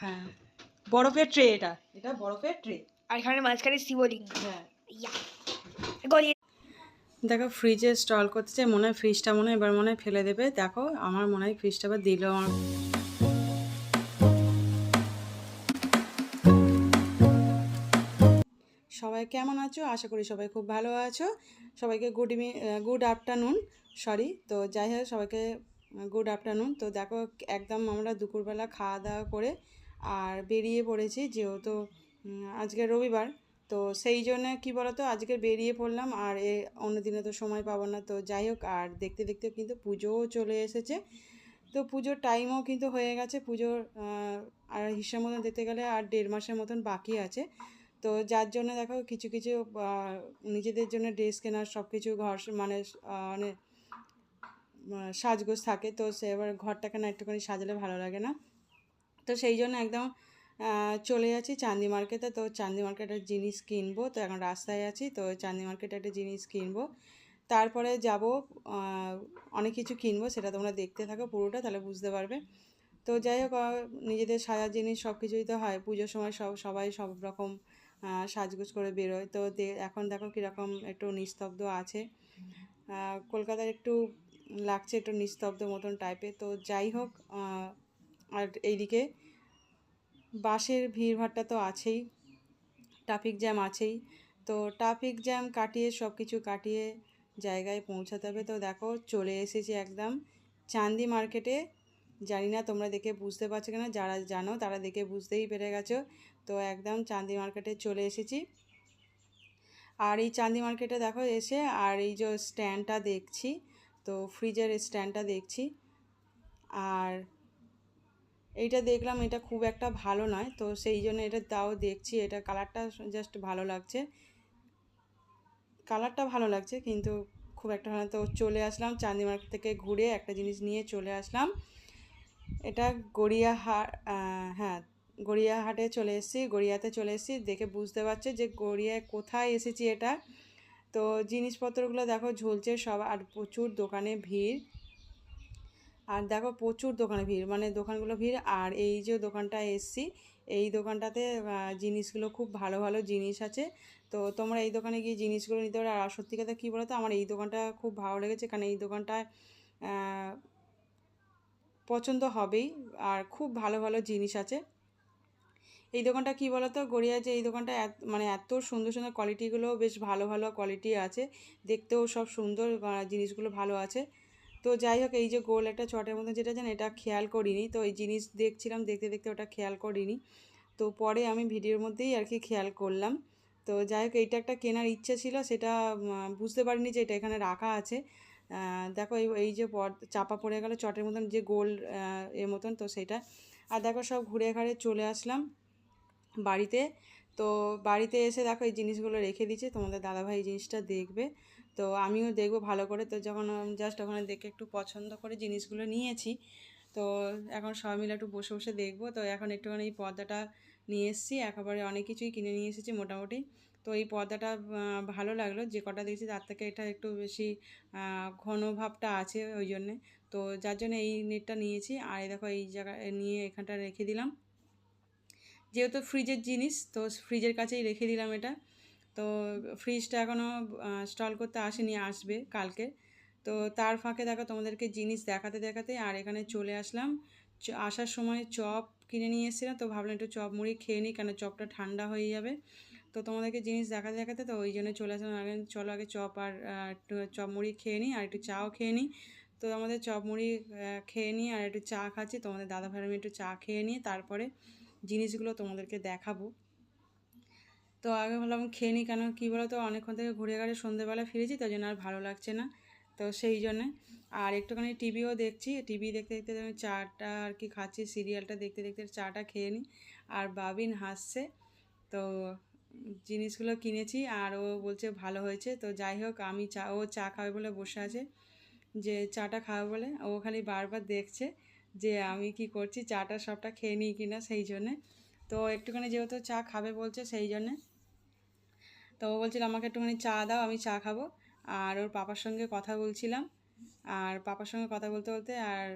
হ্যাঁ। বরফের ট্রে এটা। এটা বরফের ট্রে আর এখানে মাঝখানে শিবলিঙ্গ। হ্যাঁ। গলিয়ে দেখো ফ্রিজে স্টল করতেছে মনে হয় ফ্রিজটা মনে হয় এবার মনে হয় ফেলে দেবে। দেখো আমার মনে হয় ফ্রিজটা আবার দিল আমার। সবাই কেমন আছো? আশা করি সবাই খুব ভালো আছো। সবাইকে good evening good afternoon sorry তো যাই হোক সবাইকে গুড আফটারনুন তো দেখো একদম আমরা দুপুরবেলা খাওয়া দাওয়া করে আর বেরিয়ে পড়েছি যেহেতু আজকে রবিবার, তো সেই জন্য কি বলতো, আজকে বেরিয়ে পড়লাম আর এ অন্য দিনে তো সময় পাবো না, তো যাই হোক, আর দেখতে দেখতে কিন্তু পুজোও চলে এসেছে। তো পুজোর টাইমও কিন্তু হয়ে গেছে, পুজোর আর হিসাব মতন দেখতে গেলে আর দেড় মাসের মতন বাকি আছে। তো যার জন্য দেখো কিছু কিছু নিজেদের জন্য ড্রেস কেনার সব কিছু ঘর মানে মানে সাজগোজ থাকে, তো সে এবার ঘরটাকে না একটুখানি সাজালে ভালো লাগে না। তো সেই জন্য একদম চলে যাচ্ছি চান্দি মার্কেটে। তো চান্দি মার্কেটের জিনিস কিনবো। তো এখন রাস্তায় আছি তো চান্দি মার্কেটে একটা জিনিস কিনবো। তারপরে যাব অনেক কিছু কিনবো সেটা তোমরা দেখতে থাকো পুরোটা তাহলে বুঝতে পারবে। তো যাই হোক নিজেদের সাজার জিনিস সব কিছুই তো হয়। পুজোর সময় সব সবাই সব রকম সাজগোজ করে বেরোয়। তো এখন দেখো কীরকম একটু নিস্তব্ধ আছে। আহ, কলকাতায় একটু লাগছে একটু নিস্তব্ধ মতন টাইপের তো যাই হোক আর এইদিকে বাসের ভিড়ভাট্টা তো আছেই ট্রাফিক জ্যাম আছেই। তো ট্রাফিক জ্যাম কাটিয়ে সব কিছু কাটিয়ে জায়গায় পৌঁছাতে হবে। তো দেখো, চলে এসেছি একদম চান্দি মার্কেটে জানি না তোমরা দেখে বুঝতে পারছ কিনা, যারা জানো তারা দেখে বুঝতেই পেরে গেছো। তো একদম চান্দি মার্কেটে চলে এসেছি। আর এই চান্দি মার্কেটে দেখো এসে, আর এই যে স্ট্যান্ডটা দেখছি, তো ফ্রিজের স্ট্যান্ডটা দেখছি। আর এইটা দেখলাম, এটা খুব একটা ভালো নয়। তো সেই জন্য এটা তাও দেখছি, এটা কালারটা জাস্ট ভালো লাগছে। কালারটা ভালো লাগছে, কিন্তু খুব একটা ভালো তো চলে আসলাম চাঁদি মার্কেট থেকে ঘুরে একটা জিনিস নিয়ে চলে আসলাম। এটা গড়িয়াহাট হ্যাঁ গড়িয়াহাটে চলে এসেছি, গড়িয়াতে চলে এসেছি। দেখে বুঝতে পারছে যে গড়িয়ায় কোথায় এসেছি এটা। তো জিনিসপত্রগুলো দেখো, ঝুলছে সব, আর প্রচুর দোকানে ভিড়। আর দেখো প্রচুর দোকানে ভিড় মানে দোকানগুলো ভিড়। আর এই যে দোকানটায় এসছি, এই দোকানটাতে জিনিসগুলো খুব ভালো ভালো জিনিস আছে। তো তোমরা এই দোকানে গিয়ে জিনিসগুলো নিতে পারো। আর সত্যি কথা কী বলো তো আমার এই দোকানটা খুব ভালো লেগেছে। কারণ এই দোকানটায় পছন্দ হবেই। আর খুব ভালো ভালো জিনিস আছে। এই দোকানটা কী বলো তো গড়িয়া যে এই দোকানটা মানে এত সুন্দর সুন্দর কোয়ালিটিগুলো বেশ ভালো ভালো কোয়ালিটি আছে। দেখতেও সব সুন্দর জিনিসগুলো ভালো আছে। তো যাই হোক, এই যে গোল একটা চটের মধ্যে যেটা জানেন, এটা খেয়াল করিনি। তো এই জিনিস দেখছিলাম, দেখতে দেখতে ওটা খেয়াল করিনি। তো পরে আমি ভিডিওর মধ্যেই আর কি খেয়াল করলাম। তো যাই হোক, এইটা একটা কেনার ইচ্ছে ছিল, সেটা বুঝতে পারিনি যে এটা এখানে রাখা আছে। দেখো এই এই যে চাপা পড়ে গেল চটের মতন যে গোল এর মতন, তো সেটা। আর দেখো সব ঘুরে ঘাড়ে চলে আসলাম বাড়িতে। তো বাড়িতে এসে দেখো এই জিনিসগুলো রেখে দিয়েছে, তোমাদের দাদাভাই এই জিনিসটা দেখবে। তো আমিও দেখব ভালো করে। তো যখন জাস্ট ওখানে দেখে একটু পছন্দ করে জিনিসগুলো নিয়েছি। তো এখন সবাই মিলে একটু বসে বসে দেখব। তো এখন একটুখানি এই পর্দাটা নিয়ে এসেছি। একেবারে অনেক কিছুই কিনে নিয়ে এসেছি মোটামুটি। তো এই পর্দাটা ভালো লাগল। যে কটা দেখছি তার থেকে এটা একটু বেশি ঘন ভাবটা আছে ওই জন্যে। তো যার জন্য এই নেটটা নিয়েছি। আর দেখো এই জায়গায় নিয়ে এখানটা রেখে দিলাম। যেহেতু ফ্রিজের জিনিস, তো ফ্রিজের কাছেই রেখে দিলাম এটা। তো ফ্রিজটা এখনও স্টল করতে আসেনি, আসবে কালকে। তো তার ফাঁকে দেখো তোমাদেরকে জিনিস দেখাতে দেখাতে আর এখানে চলে আসলাম। আসার সময় চপ কিনে নিয়ে এসেছিলাম, তো ভাবলাম একটু চপ মুড়ি খেয়ে নিই, কেন চপটা ঠান্ডা হয়ে যাবে। তো তোমাদেরকে জিনিস দেখাতে দেখাতে তো ওই জন্য চলে আসলাম। আগে চলো আগে চপ আর একটু চপ মুড়ি খেয়ে নিই আর একটু চাও খেয়ে নিই। তো আমাদের চপ মুড়ি খেয়ে নিই আর একটু চা খাচ্ছি। তোমাদের দাদা ভাই আমি একটু চা খেয়ে নিই, তারপরে জিনিসগুলো তোমাদেরকে দেখাবো। তো আগে ভাবলাম খেয়ে নিই কেন? কী বলো তো অনেকক্ষণ থেকে ঘুরে ঘাড়ে সন্ধেবেলা ফিরেছি তাই জন্য আর ভালো লাগছে না। তো সেই জন্যে। আর একটুখানি টিভিও দেখছি। টিভি দেখতে দেখতে আমি চাটা আর কি খাচ্ছি, সিরিয়ালটা দেখতে দেখতে চাটা খেয়ে নিই আর বাবিন হাসছে। তো জিনিসগুলো কিনেছি আর ও বলছে ভালো হয়েছে। তো যাই হোক, আমি চা, ও চা খাবে বলে বসে আছে। যে চাটা খাবে বলে ও খালি বারবার দেখছে যে আমি কি করছি, চাটা সবটা খেয়ে নিই কিনা সেই জন্যে। তো একটুখানি যেহেতু চা খাবে বলছে সেই জন্যে। তো বলছিল, আমাকে একটুখানি চা দাও, আমি চা খাব। আর ওর পাপার সঙ্গে কথা বলছিলাম। আর পাপার সঙ্গে কথা বলতে বলতে আর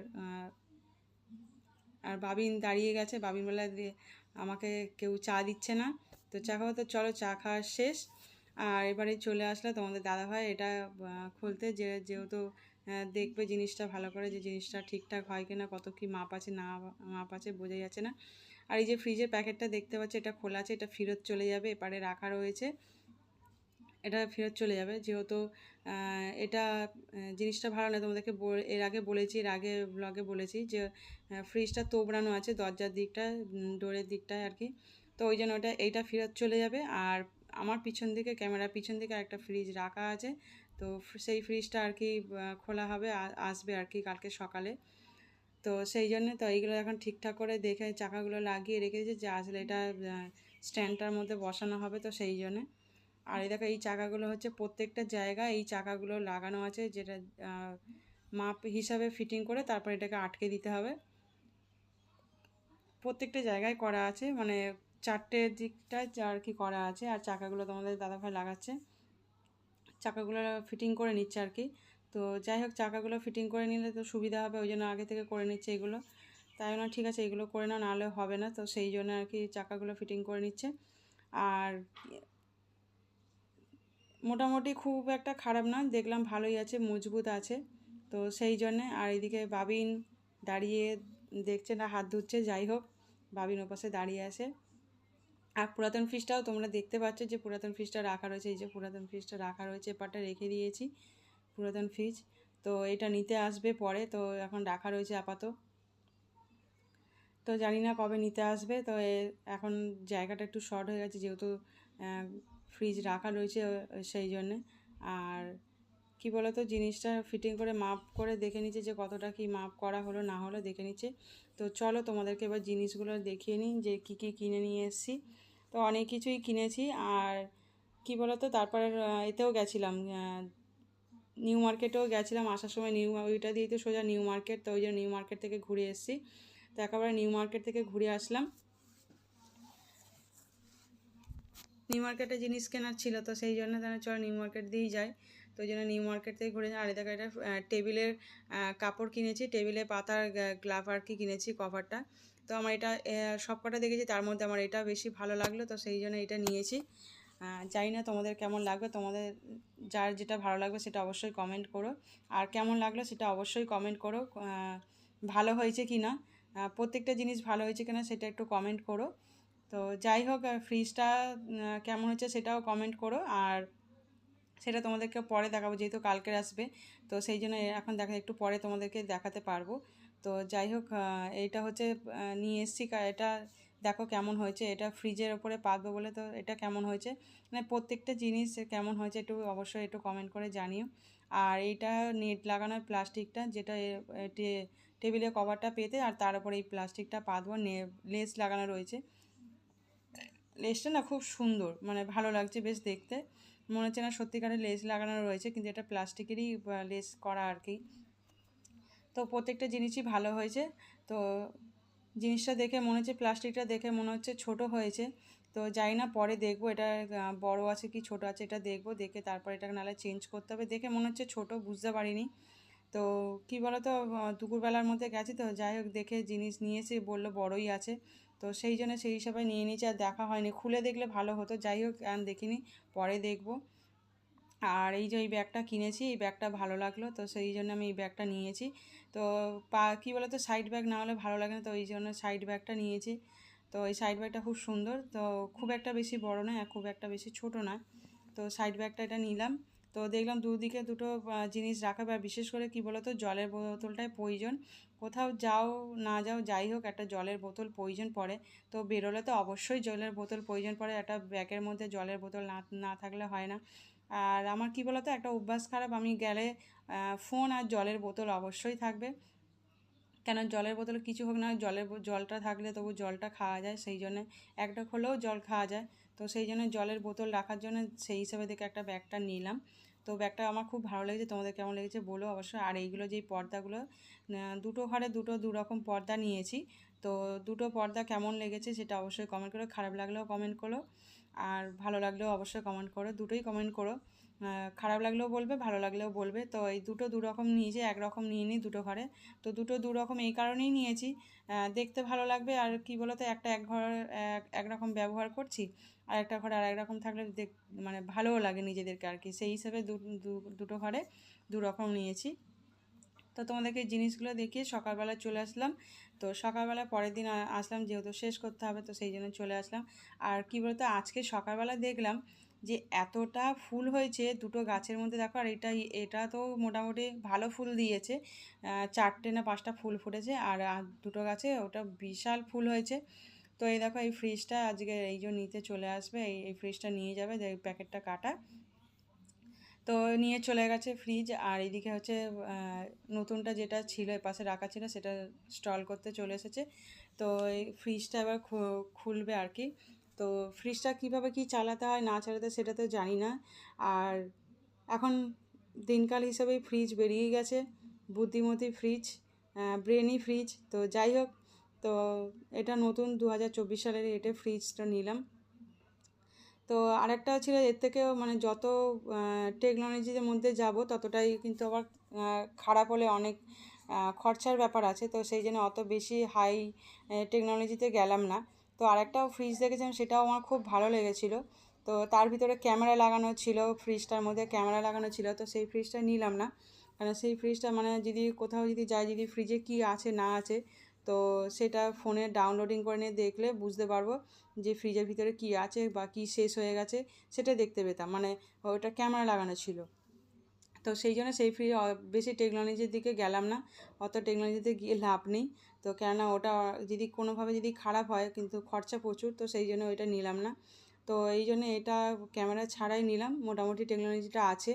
আর বাবিন দাঁড়িয়ে গেছে। বাবিন বলে দিয়ে আমাকে কেউ চা দিচ্ছে না। তো চা খাব, তো চলো চা খাওয়া শেষ। আর এবারে চলে আসলে তোমাদের দাদাভাই। এটা খুলতে যে, যেহেতু দেখবে জিনিসটা ভালো করে যে জিনিসটা ঠিকঠাক হয় কিনা, কত কি মাপ আছে, না, মাপ আছে, বোঝা যাচ্ছে না। আর এই যে ফ্রিজের প্যাকেটটা দেখতে পাচ্ছি, এটা খোলা আছে, এটা ফেরত চলে যাবে, এপারে রাখা রয়েছে। এটা ফেরত চলে যাবে। যেহেতু এটা জিনিসটা ভালো না তোমাদেরকে এর আগে বলেছি, এর আগে ব্লগে বলেছি যে ফ্রিজটা তোবড়ানো আছে দরজার দিকটা ডোরের দিকটায় আর কি। তো ওই জন্য ওটা, এইটা ফেরত চলে যাবে। আর আমার পিছন দিকে, ক্যামেরার পিছন দিকে একটা ফ্রিজ রাখা আছে। তো সেই ফ্রিজটা আর কি খোলা হবে আসবে আর কি কালকে সকালে। তো সেই জন্য তো এইগুলো এখন ঠিকঠাক করে দেখে চাকাগুলো লাগিয়ে রেখে দিয়েছে যে, আসলে এটা স্ট্যান্ডটার মধ্যে বসানো হবে তো সেই জন্যে। আর এই দেখো, এই চাকাগুলো হচ্ছে প্রত্যেকটা জায়গায় এই চাকাগুলো লাগানো আছে, যেটা মাপ হিসাবে ফিটিং করে তারপর এটাকে আটকে দিতে হবে। প্রত্যেকটা জায়গায় করা আছে মানে চারটে দিকটায় আর কি করা আছে, আর চাকাগুলো তোমাদের দাদাভাই লাগাচ্ছে। চাকাগুলো ফিটিং করে নিচ্ছে আর কি। তো যাই হোক, চাকাগুলো ফিটিং করে নিলে তো সুবিধা হবে, ওই জন্য আগে থেকে করে নিচ্ছে এগুলো। তাই জন্য ঠিক আছে, এগুলো করে নাও, নাহলে হবে না। তো সেই জন্য আর কি চাকাগুলো ফিটিং করে নিচ্ছে। আর মোটামুটি খুব একটা খারাপ না, দেখলাম ভালোই আছে, মজবুত আছে। তো সেই জন্যে আর এদিকে বাবিন দাঁড়িয়ে দেখছে না, হাত ধুচ্ছে, যাই হোক, বাবিন ওপাশে দাঁড়িয়ে আছে। আর পুরাতন ফ্রিজটাও তোমরা দেখতে পাচ্ছ যে পুরাতন ফ্রিজটা রাখা রয়েছে, এই যে পুরাতন ফ্রিজটা রাখা রয়েছে, এপারটা রেখে দিয়েছি, পুরাতন ফ্রিজ তো এটা নিতে আসবে পরে, তো এখন রাখা রয়েছে আপাত। তো জানি না কবে নিতে আসবে, তো এখন জায়গাটা একটু শর্ট হয়ে গেছে, যেহেতু ফ্রিজ রাখা রয়েছে সেই জন্যে। আর কি বলতো, জিনিসটা ফিটিং করে মাপ করে দেখে নিচ্ছে যে কতটা কি মাপ করা হলো, না হলো দেখে নিচ্ছে। তো চলো তোমাদেরকে এবার জিনিসগুলো দেখিয়ে নিই যে কী কী কিনে নিয়ে এসেছি। তো অনেক কিছুই কিনেছি আর কি বলতো তারপরে এতেও গেছিলাম নিউ মার্কেটেও গেছিলাম আসার সময়। নিউ, ওইটা দিয়ে তো সোজা নিউ মার্কেট, তো ওই জন্য নিউ মার্কেট থেকে ঘুরে এসেছি। তো একেবারে নিউ মার্কেট থেকে ঘুরে আসলাম। নিউ মার্কেটে জিনিস কেনার ছিল তো সেই জন্য তারা চলো নিউ মার্কেট দিয়েই যাই তো ওই জন্য নিউ মার্কেট থেকে ঘুরে আর দেখো এটা টেবিলের কাপড় কিনেছি টেবিলে পাতার গ্লাভ আর কি কিনেছি কভারটা তো আমার এটা আহ, সব কটা দেখেছি তার মধ্যে আমার এটা বেশি ভালো লাগল তো সেই জন্য এটা নিয়েছি। জানি না তোমাদের কেমন লাগবে তোমাদের যার যেটা ভালো লাগবে সেটা অবশ্যই কমেন্ট করো। আর কেমন লাগল সেটা অবশ্যই কমেন্ট করো ভালো হয়েছে কি না প্রত্যেকটা জিনিস ভালো হয়েছে কিনা সেটা একটু কমেন্ট করো। তো যাই হোক ফ্রিজটা কেমন হচ্ছে সেটাও কমেন্ট করো। আর সেটা তোমাদেরকে পরে দেখাবো, যেহেতু কালকে আসবে। তো সেই জন্য এখন দেখা, একটু পরে তোমাদেরকে দেখাতে পারব। তো যাই হোক এইটা হচ্ছে নিয়ে এসছি। এটা দেখো কেমন হয়েছে। এটা ফ্রিজের ওপরে পাতবো বলে তো এটা কেমন হয়েছে? মানে প্রত্যেকটা জিনিস কেমন হয়েছে একটু অবশ্যই একটু কমেন্ট করে জানিও। আর এইটা নেট লাগানোর প্লাস্টিকটা, যেটা টেবিলের কভারটা পেতে, আর তার উপরে এই প্লাস্টিকটা পাতবো। লেস লাগানো রয়েছে। লেসটা না খুব সুন্দর মানে ভালো লাগছে বেশ দেখতে। মনে হচ্ছে না সত্যিকারের লেস লাগানো রয়েছে, কিন্তু এটা প্লাস্টিকেরই লেস করা আর কি। তো প্রত্যেকটা জিনিসই ভালো হয়েছে। তো জিনিসটা দেখে মনে হচ্ছে, প্লাস্টিকটা দেখে মনে হচ্ছে ছোট হয়েছে। তো যাই না, পরে দেখব এটা বড় আছে কি ছোট আছে এটা দেখব, দেখে তারপর এটা নাহলে চেঞ্জ করতে হবে। দেখে মনে হচ্ছে ছোট, বুঝতে পারিনি। তো কি বলো তো দুপুরবেলার মধ্যে গেছি তো, যাই হোক, দেখে জিনিস নিয়েছি বলল বড়ই আছে। তো সেই জন্য সেই হিসাবে নিয়ে নিয়েছি আর দেখা হয়নি। খুলে দেখলে ভালো হতো। যাই হোক আর দেখিনি, পরে দেখব। আর এই যে এই ব্যাগটা কিনেছি, এই ব্যাগটা ভালো লাগল, তো সেই জন্য আমি এই ব্যাগটা নিয়েছি। তো পা, কী বলো তো সাইড ব্যাগ না হলে ভালো লাগে না, তো এই জন্য সাইড ব্যাগটা নিয়েছি। তো এই সাইড ব্যাগটা খুব সুন্দর, তো খুব একটা বেশি বড় নয় আর খুব একটা বেশি ছোট নয়। তো সাইড ব্যাগটা এটা নিলাম। তো দেখলাম দুদিকে দুটো জিনিস রাখাবে আর বিশেষ করে কি বলো তো জলের বোতলটাই প্রয়োজন। কোথাও যাও না যাও, যাই হোক, একটা জলের বোতল প্রয়োজন পড়ে। তো বেরোলে তো অবশ্যই জলের বোতল প্রয়োজন পড়ে, একটা ব্যাগের মধ্যে জলের বোতল না না থাকলে হয় না। আর আমার কি বলতো, একটা অভ্যাস খারাপ, আমি গেলে ফোন আর জলের বোতল অবশ্যই থাকবে। কেন জলের বোতলে কিছু হোক না, জলের জলটা থাকলে তবু জলটা খাওয়া যায়, সেই জন্য একটা হলেও জল খাওয়া যায়। তো সেই জন্য জলের বোতল রাখার জন্য সেই হিসাবে দেখে একটা ব্যাগটা নিলাম। তো ব্যাগটা আমার খুব ভালো লেগেছে, তোমাদের কেমন লেগেছে বলো অবশ্যই। আর এইগুলো যেই পর্দাগুলো দুটো ঘরে দুটো দুরকম পর্দা নিয়েছি। তো দুটো পর্দা কেমন লেগেছে সেটা অবশ্যই কমেন্ট করো, খারাপ লাগলেও কমেন্ট করো, আর ভালো লাগলেও অবশ্যই কমেন্ট করো, দুটোই কমেন্ট করো। খারাপ লাগলেও বলবে, ভালো লাগলেও বলবে। তো এই দুটো দু রকম নিয়েছি এক রকম নিয়ে নিই দুটো ঘরে। তো দুটো দু রকম এই কারণেই নিয়েছি। দেখতে ভালো লাগবে। আর কি বলতো, একটা এক ঘর, এক, একরকম ব্যবহার করছি, আর একটা ঘরে আর এক রকম থাকলে দেখ মানে ভালোও লাগে নিজেদেরকে আর কি। সেই হিসেবে দুটো ঘরে দু রকম নিয়েছি। তো তোমাদেরকে জিনিসগুলো দেখিয়ে সকালবেলা চলে আসলাম। তো সকালবেলা পরের দিন আসলাম, যেহেতু শেষ করতে হবে, তো সেই জন্য চলে আসলাম। আর কি বলতো, আজকে সকালবেলা দেখলাম যে এতটা ফুল হয়েছে দুটো গাছের মধ্যে, দেখো আর এটা এটা তো মোটামুটি ভালো ফুল দিয়েছে। চারটে না পাঁচটা ফুল ফুটেছে আর দুটো গাছে ওটা বিশাল ফুল হয়েছে। তো এই দেখো এই ফ্রিজটা আজকে এই যে নিতে চলে আসবে, এই এই ফ্রিজটা নিয়ে যাবে, যে প্যাকেটটা কাটা। তো নিয়ে চলে গেছে ফ্রিজ আর এদিকে হচ্ছে নতুনটা যেটা ছিল পাশে রাখা ছিল, সেটা স্টল করতে চলে এসেছে। তো এই ফ্রিজটা এবার খুলবে আর কি। তো ফ্রিজটা কীভাবে কি চালাতে হয়, না চালাতে সেটা তো জানি না। আর এখন দিনকাল হিসাবেই ফ্রিজ বেরিয়ে গেছে, বুদ্ধিমতী ফ্রিজ ব্রেনি ফ্রিজ তো যাই হোক, তো এটা নতুন দু হাজার চব্বিশ সালের এটা ফ্রিজটা নিলাম। তো আরেকটা ছিল এর থেকেও মানে যত টেকনোলজির মধ্যে যাব ততটাই কিন্তু আবার খারাপ হলে অনেক খরচার ব্যাপার আছে। তো সেই জন্য অত বেশি হাই টেকনোলজিতে গেলাম না। তো আরেকটাও ফ্রিজ দেখেছিলাম, সেটাও আমার খুব ভালো লেগেছিলো। তো তার ভিতরে ক্যামেরা লাগানো ছিল ফ্রিজটার মধ্যে ক্যামেরা লাগানো ছিল, তো সেই ফ্রিজটা নিলাম না। কারণ সেই ফ্রিজটা মানে যদি কোথাও যদি যাই, যদি ফ্রিজে কী আছে, না আছে, তো সেটা ফোনে ডাউনলোডিং করে নিয়ে দেখলে বুঝতে পারব যে ফ্রিজের ভিতরে কী আছে বা কী শেষ হয়ে গেছে, সেটা দেখতে পেতাম। মানে ওটা ক্যামেরা লাগানো ছিল। তো সেই জন্য সেই ফ্রি বেশি টেকনোলজির দিকে গেলাম না, অত টেকনোলজিতে গিয়ে লাভ নেই। তো কেননা ওটা যদি কোনোভাবে যদি খারাপ হয়, কিন্তু খরচা প্রচুর, তো সেই জন্য ওইটা নিলাম না। তো এই জন্য এটা ক্যামেরা ছাড়াই নিলাম, মোটামুটি টেকনোলজিটা আছে।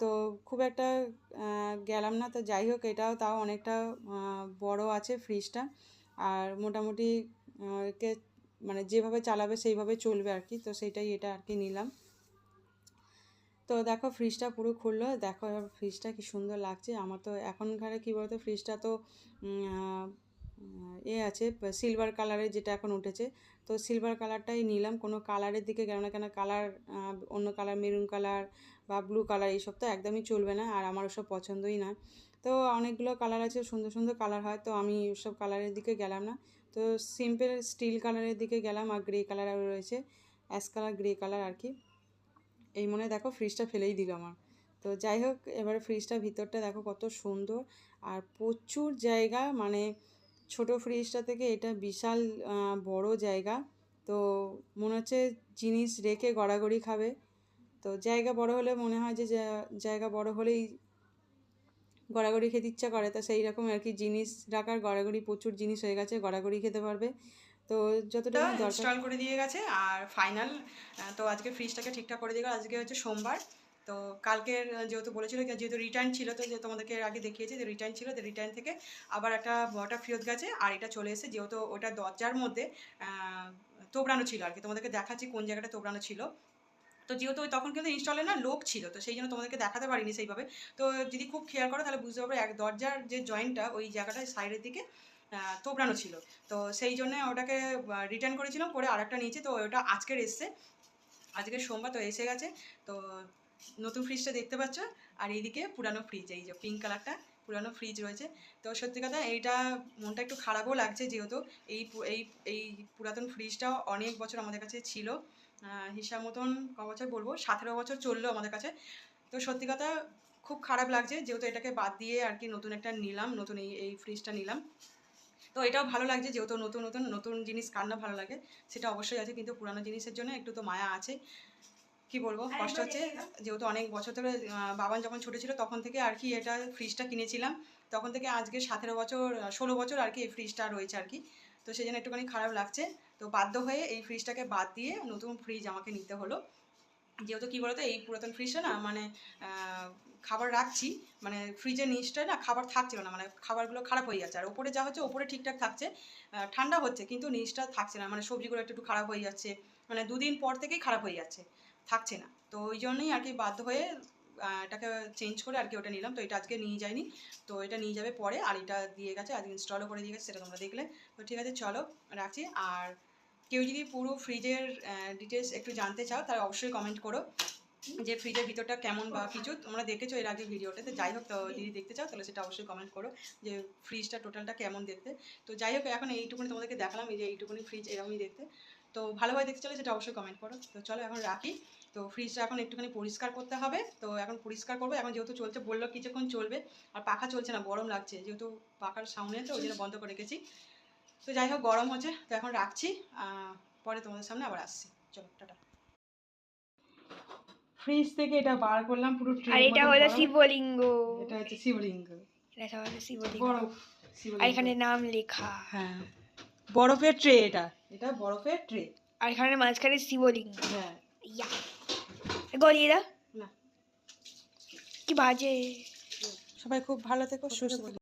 তো খুব একটা গেলাম না। তো যাই হোক, এটাও তাও অনেকটা বড় আছে ফ্রিজটা আর মোটামুটি একে মানে যেভাবে চালাবে সেইভাবে চলবে আর কি। তো সেইটাই এটা আর কি নিলাম। তো দেখো ফ্রিজটা পুরো খুললো। দেখো এবার ফ্রিজটা কি সুন্দর লাগছে। আমার তো এখনকার কি বলতো ফ্রিজটা তো এ আছে সিলভার কালারের যেটা এখন উঠেছে। তো সিলভার কালারটাই নিলাম, কোনো কালারের দিকে গেল না কেন কালার অন্য কালার মেরুন কালার বা ব্লু কালার এইসব তো একদমই চলবে না, আর আমার ওসব পছন্দই না। তো অনেকগুলো কালার আছে, সুন্দর সুন্দর কালার হয়, তো আমি ওসব কালারের দিকে গেলাম না। তো সিম্পল স্টিল কালারের দিকে গেলাম, আর গ্রে কালার রয়েছে অ্যাশ কালার গ্রে কালার আর কি। এই মনে দেখো ফ্রিজটা ফেলেই দিল আমার। তো যাই হোক, এবারে ফ্রিজটার ভিতরটা দেখো কত সুন্দর, আর প্রচুর জায়গা মানে ছোট ফ্রিজটা থেকে এটা বিশাল বড় জায়গা। তো মনে হচ্ছে জিনিস রেখে গড়াগড়ি খাবে। তো জায়গা বড় হলে মনে হয় যে জায়গা বড় হলেই গড়াগড়ি খেতে ইচ্ছা করে। তো সেই রকম আর কি জিনিস রাখার গড়াগড়ি প্রচুর জিনিস হয়ে গেছে গড়াগড়ি খেতে পারবে। তো যতটা ইনস্টল করে দিয়ে গেছে। আর ফাইনাল তো আজকে ফ্রিজটাকে ঠিকঠাক করে দিয়ে গেল। আজকে হচ্ছে সোমবার। তো কালকের যেহেতু বলেছিল যেহেতু রিটার্ন ছিল, তো যে তোমাদেরকে আগে দেখিয়েছি যে রিটার্ন ছিল, তো রিটার্ন থেকে আবার একটা ওটা ফেরত গেছে, আর এটা চলে এসেছে যেহেতু ওটা দরজার মধ্যে তোবড়ানো ছিল আর কি। তোমাদেরকে দেখাচ্ছি কোন জায়গাটা তোবড়ানো ছিল। তো যেহেতু তখন কিন্তু ইনস্টলে না লোক ছিল, তো সেই জন্য তোমাদেরকে দেখাতে পারিনি সেইভাবে। তো যদি খুব খেয়াল করো, তাহলে বুঝতে পারবে এক দরজার যে জয়েন্টটা ওই জায়গাটা সাইডের দিকে তোবড়ানো ছিল। তো সেই জন্য ওটাকে রিটার্ন করেছিলাম, করে আরেকটা নিয়েছি, তো ওটা আজকের এসছে। আজকে সোমবার তো এসে গেছে। তো নতুন ফ্রিজটা দেখতে পাচ্ছ? আর এইদিকে পুরানো ফ্রিজ এই যে পিঙ্ক কালারটা পুরানো ফ্রিজ রয়েছে। তো সত্যি কথা, এইটা মনটা একটু খারাপও লাগছে যেহেতু এই এই এই পুরাতন ফ্রিজটাও অনেক বছর আমাদের কাছে ছিল। হিসাব মতন ক বছর বলব? সতেরো বছর চলল আমাদের কাছে। তো সত্যি কথা, খুব খারাপ লাগছে যেহেতু এটাকে বাদ দিয়ে আর কি নতুন একটা নিলাম, নতুন এই এই ফ্রিজটা নিলাম। তো এটাও ভালো লাগছে যেহেতু নতুন নতুন নতুন জিনিস কান্না ভালো লাগে, সেটা অবশ্যই আছে। কিন্তু পুরানো জিনিসের জন্য একটু তো মায়া আছে। কি বলব? কষ্ট হচ্ছে। যেহেতু অনেক বছর ধরে বাবান যখন ছোটো ছিল তখন থেকে আর কি এটা ফ্রিজটা কিনেছিলাম। তখন থেকে আজকে সতেরো বছর ষোলো বছর আর কি এই ফ্রিজটা রয়েছে আর কি। তো সেই জন্য একটুখানি খারাপ লাগছে। তো বাধ্য হয়ে এই ফ্রিজটাকে বাদ দিয়ে নতুন ফ্রিজ আমাকে নিতে হলো। যেহেতু কী বলতো এই পুরাতন ফ্রিজটা না মানে খাবার রাখছি। মানে ফ্রিজের নিচটায় না খাবার থাকছিল না মানে খাবারগুলো খারাপ হয়ে যাচ্ছে। আর ওপরে যা হচ্ছে ওপরে ঠিকঠাক থাকছে। ঠান্ডা হচ্ছে কিন্তু নিচটা থাকছে না। মানে সবজিগুলো একটু একটু খারাপ হয়ে যাচ্ছে। মানে দুদিন পর থেকেই খারাপ হয়ে যাচ্ছে। থাকছে না। তো ওই জন্যই আর কি বাধ্য হয়ে এটাকে চেঞ্জ করে আর কি ওটা নিলাম। তো এটা আজকে নিয়ে যায়নি তো এটা নিয়ে যাবে পরে। আর এটা দিয়ে গেছে আজকে ইনস্টলও করে দিয়ে গেছে সেটা তোমরা দেখলে। তো ঠিক আছে চলো রাখছি। আর কেউ যদি পুরো ফ্রিজের ডিটেলস একটু জানতে চাও তাহলে অবশ্যই কমেন্ট করো যে ফ্রিজের ভিতরটা কেমন বা কিছু। তোমরা দেখেছ এর আগে ভিডিওটাতে যাই হোক যদি দেখতে চাও তাহলে সেটা অবশ্যই কমেন্ট করো যে ফ্রিজটা টোটালটা কেমন দেখতে। তো যাই হোক এখন এইটুকুনি তোমাদেরকে দেখালাম এই যে এইটুকুনি ফ্রিজ এরকমই দেখতে। তো ভালোভাবে দেখতে চলে সেটা অবশ্যই কমেন্ট করো। তো চলো এখন রাখি। তো ফ্রিজটা এখন একটুখানি পরিষ্কার করতে হবে। তো এখন পরিষ্কার করব। এখন যেহেতু চলছে বলল কিছুক্ষণ চলবে। আর পাখা চলছে না গরম লাগছে। যেহেতু পাখার সাউন্ড তো ওই জন্য বন্ধ করে রেখেছি। তো যাই হোক গরম হচ্ছে। তো এখন রাখছি। আহ, পরে তোমাদের সামনে আবার আসছি। চলো টাটা। ফ্রিজ থেকে এটা বার করলাম পুরো আর এটা হলো শিবলিঙ্গ। এটা হচ্ছে শিবলিঙ্গ। এটা হলো শিবলিঙ্গ। বড় আর এখানে নাম লেখা। হ্যাঁ। বরফের ট্রে এটা। এটা বরফের ট্রে আর এখানে মাঝখানে শিবলিঙ্গ। হ্যাঁ। ইয়া গলিয়ে দাও। না। কি বাজে। সবাই খুব ভালো থেকো সুস্থ থেকো।